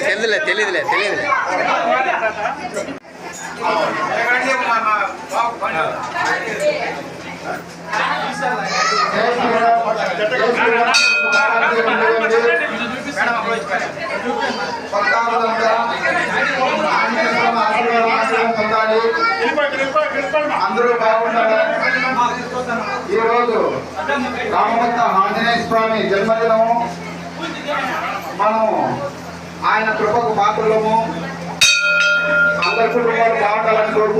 తెలియదులే తెలియదులే తెలియదులే అందరూ బాగుండాలి ఈరోజు రామభక్త ఆంజనేయ స్వామి జన్మదినము. మనము ఆయన కృపకు పాత్రలము. అందరి కుటుంబాలు బాగుండాలని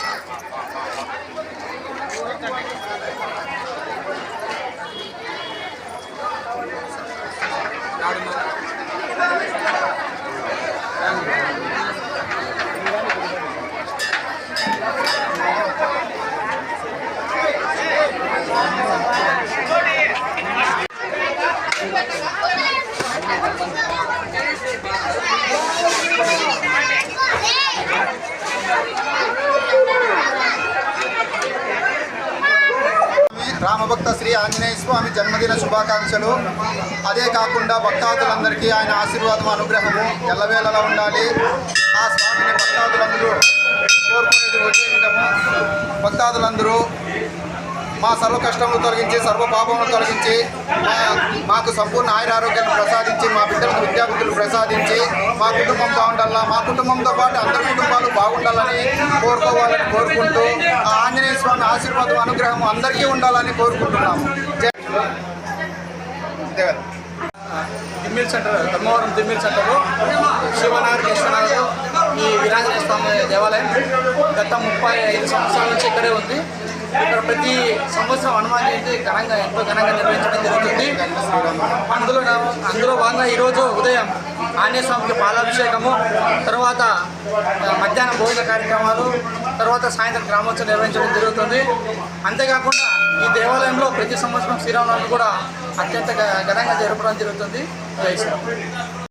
భక్త శ్రీ ఆంజనేయ స్వామి జన్మదిన శుభాకాంక్షలు. అదే కాకుండా భక్తాదులందరికీ ఆయన ఆశీర్వాదం అనుగ్రహము ఎల్లవేళలా ఉండాలి. ఆ స్వామిని భక్తాదులందరూ కోరుకునేది ఒకే విధము భక్తాదులందరూ మా సర్వ కష్టములు తొలగించి సర్వ పాపములు తొలగించి మా- మాకు సంపూర్ణ ఆయురారోగ్యాన్ని ప్రసాదించి మా బిడ్డలకు విద్యాబుద్ధులు ప్రసాదించి మా కుటుంబం బాగుండాలా మా కుటుంబంతో పాటు అందరి కుటుంబాలు బాగుండాలని కోరుకోవాలని కోరుకుంటూ ఆ ఆంజనేయ స్వామి ఆశీర్వాదం అనుగ్రహం అందరికీ ఉండాలని కోరుకుంటున్నాము. దిమ్మిల్ సెంటర్ ధర్మవరం దిమ్మిల్ సెంటర్ శివనగర్ కృష్ణనగర్ ఈ వీరాంజనేయ స్వామి దేవాలయం గత ముప్పై ఐదు సంవత్సరాల నుంచి ఇక్కడే ఉంది. ఇక్కడ ప్రతి సంవత్సరం హనుమాన్ జయంతి ఘనంగా ఎంతో ఘనంగా నిర్వహించడం జరుగుతుంది. అందులో అందులో భాగంగా ఈరోజు ఉదయం ఆంజనేయ స్వామికి పాలాభిషేకము తర్వాత మధ్యాహ్నం భోజన కార్యక్రమాలు తర్వాత సాయంత్రం గ్రామోత్సవం నిర్వహించడం జరుగుతుంది. అంతేకాకుండా ఈ దేవాలయంలో ప్రతి సంవత్సరం శ్రీరామనవమి కూడా అత్యంత ఘనంగా జరపడం జరుగుతుంది. జై శ్రీరామ్.